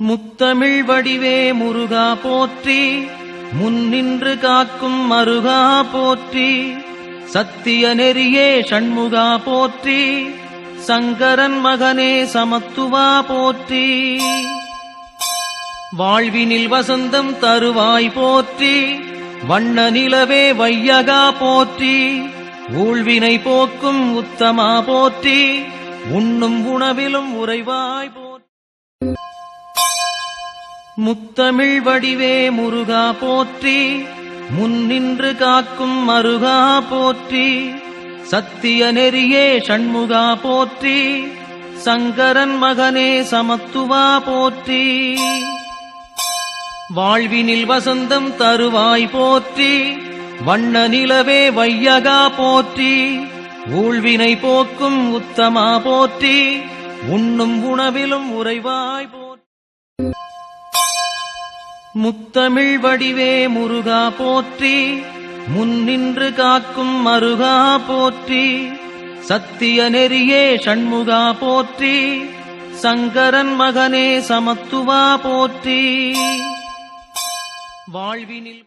முத்தமிழ் வடிவே முருகா போற்றி முன்னின்று காக்கும் மருகா போற்றி சத்திய நெறியே சண்முகா போற்றி சங்கரன் மகனே சமத்துவா போற்றி. வாழ்வினில் வசந்தம் தருவாய் போற்றி வண்ண நிலவே வையகா போற்றி ஊழ்வினை போக்கும் உத்தமா போற்றி உண்ணும் உணவிலும் உறைவாய் போற்றி. முத்தமிழ் வடிவே முருகா போற்றி முன்னின்று காக்கும் மருகா போற்றி சத்திய நெறியே சண்முகா போற்றி சங்கரன் மகனே சமத்துவா போற்றி. வாழ்வினில் வசந்தம் தருவாய் போற்றி வண்ண நிலவே வையகா போற்றி ஊழ்வினை போக்கும் உத்தமா போற்றி உண்ணும் உணவிலும் உறைவாய் போற்றி. முத்தமிழ் வடிவே முருகா போற்றி முன்னின்று காக்கும் மருகா போற்றி சத்திய நெறியே சண்முகா போற்றி சங்கரன் மகனே சமத்துவா போற்றி. வாழ்வினில்